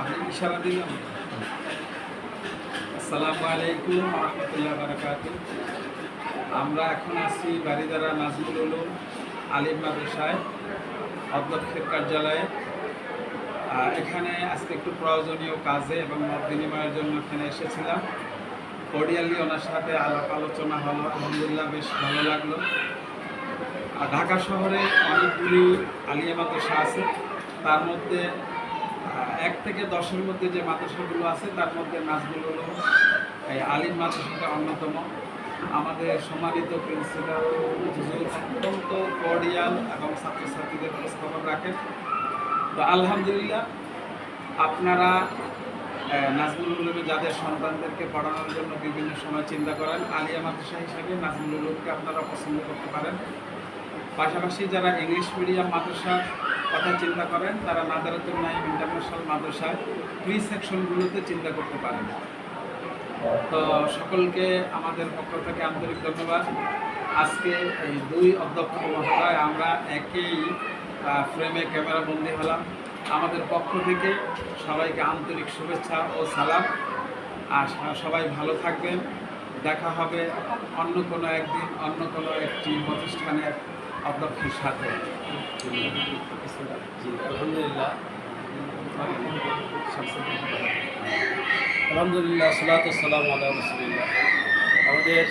আপনি ইশারা দিলাম। আসসালামু আলাইকুম রহমতুল্লাহ বারাকাত আমরা এখন আছি বাড়িদারা নাজমুল উলুম আলিম মাদ্রাসায়, অধ্যক্ষের কার্যালয়ে। এখানে আজকে একটু প্রয়োজনীয় কাজে এবং মত বিনিময়ের জন্য এখানে এসেছিলাম। কর্ডিয়ালি ওনার সাথে আলাপ আলোচনা হলো। আলহামদুলিল্লাহ বেশ ভালো লাগল। আর ঢাকা শহরে অনেকগুলি আলিয়া মাদ্রাসা আছে। তার মধ্যে এক থেকে দশের মধ্যে যে মাদ্রাসাগুলো আছে, তার মধ্যে নাজমুল উলুম, এই আলিম মাদ্রাসাটা অন্যতম। আমাদের সম্মানিত প্রিন্সিপাল অত্যন্ত কর্ডিয়াল এবং ছাত্রছাত্রীদের খোঁজখবর রাখেন তো আলহামদুলিল্লাহ, আপনারা নাজমুল উলুমে যাদের সন্তানদেরকে পড়ানোর জন্য বিভিন্ন সময় চিন্তা করেন, আলিয়া মাদ্রাসা হিসাবে নাজমুল উলুমকে আপনারা পছন্দ করতে পারেন। পাশাপাশি যারা ইংলিশ মিডিয়াম মাদ্রাসার কথা চিন্তা করেন, তারা নাদারাতুল নাইম ইন্টারন্যাশনাল মাদ্রাসায় প্রি সেকশনগুলোতে চিন্তা করতে পারেন। তো সকলকে আমাদের পক্ষ থেকে আন্তরিক ধন্যবাদ। আজকে এই দুই অধ্যক্ষ মহোদয়, আমরা একই ফ্রেমে ক্যামেরা বন্দি হলাম। আমাদের পক্ষ থেকে সবাইকে আন্তরিক শুভেচ্ছা ও সালাম। আর সবাই ভালো থাকবেন। দেখা হবে অন্য কোনো একদিন, অন্য কোনো একটি প্রতিষ্ঠানের অধ্যক্ষের সাথে? জি, আলহামদুলিল্লাহ। আলহামদুলিল্লাহ, সালাত সালাম আল্লাহ আমাদের,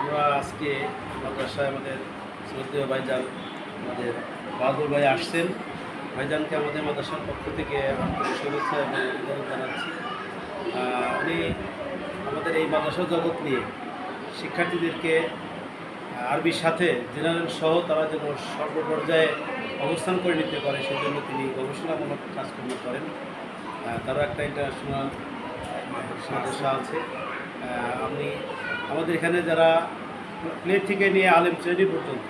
আমরা আজকে মাদ্রাসায় আমাদের শ্রদ্ধেয় ভাইজান, আমাদের বাহাদুর ভাই আসছেন। ভাইজানকে আমাদের মাদ্রাসার পক্ষ থেকে শুভেচ্ছা এবং জানাচ্ছি। উনি আমাদের এই মাদ্রাসা জগৎ নিয়ে শিক্ষার্থীদেরকে আরবির সাথে জেনারেল সহ তারা যেন সর্বপর্যায়ে অবস্থান করে নিতে পারে, সেজন্য তিনি গবেষণামূলক কাজকর্ম করেন। তারও একটা ইন্টারন্যাশনাল মাদ্রাসা আছে। আমি আমাদের এখানে যারা প্লে থেকে নিয়ে আলেম শ্রেণি পর্যন্ত,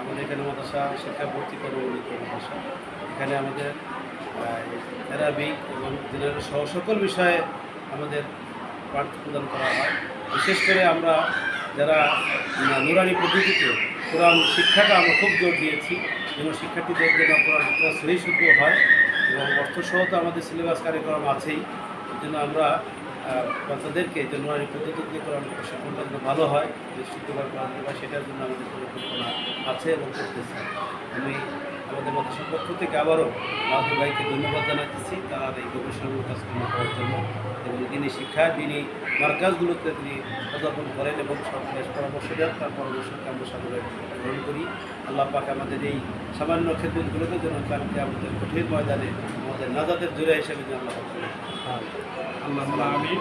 আমাদের এখানে মাদ্রাসা, শিক্ষা ভর্তি কর্মমূলিত মাদ্রাসা, এখানে আমাদের অ্যারাবিক এবং জেনারেল সহ সকল বিষয়ে আমাদের পাঠ প্রদান করা হয়। বিশেষ করে আমরা যারা নুরানি পদ্ধতিতে কোরআন শিক্ষাটা আমরা খুব জোর দিয়েছি, যেন শিক্ষার্থীদের যেন কোরআন শিক্ষা সহি হয় এবং অর্থসহ তো আমাদের সিলেবাস কার্যক্রম আছেই জন্য আমরা বাচ্চাদেরকে যে নুরানি পদ্ধতিতে কোরআন প্রশিক্ষণটা যেন ভালো হয়, যে শুদ্ধভাবে কোরআন সেটার জন্য আমাদের পরিকল্পনা আছে এবং করতেছি। আমি আমাদের মাদ্রাসার পক্ষ থেকে আবারও বাহাদুর ভাইকে ধন্যবাদ জানাতেছি তার এই গবেষণামূলক কাজকর্ম করার জন্য এবং তিনি শিক্ষা তিনি মার্কাজগুলোতে তিনি পদার্পণ করেন এবং সরকারের পরামর্শ দেন, তার পরামর্শকে আমরা সাদরে গ্রহণ করি। আল্লাহ পাক আমাদের এই সামান্য ক্ষেত্রগুলোকে যেন কালকে আমাদের কঠিন ময়দানে আমাদের নাজাদের জোরে হিসেবে যেন আল্লাহ। আল্লাহ আমি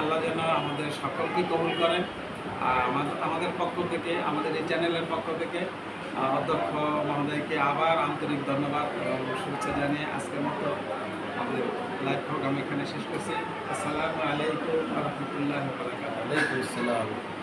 আল্লাহ যেন আমাদের সকলকে কবুল করেন। আমাদের আমাদের পক্ষ থেকে, আমাদের এই চ্যানেলের পক্ষ থেকে অধ্যক্ষ মহোদয়কে আবার আন্তরিক ধন্যবাদ শুভেচ্ছা জানিয়ে আজকের মতো আমাদের লাইভ প্রোগ্রাম এখানে শেষ করছি। আসসালামু আলাইকুম রহমতুল্লাহ বারাকাতুহু।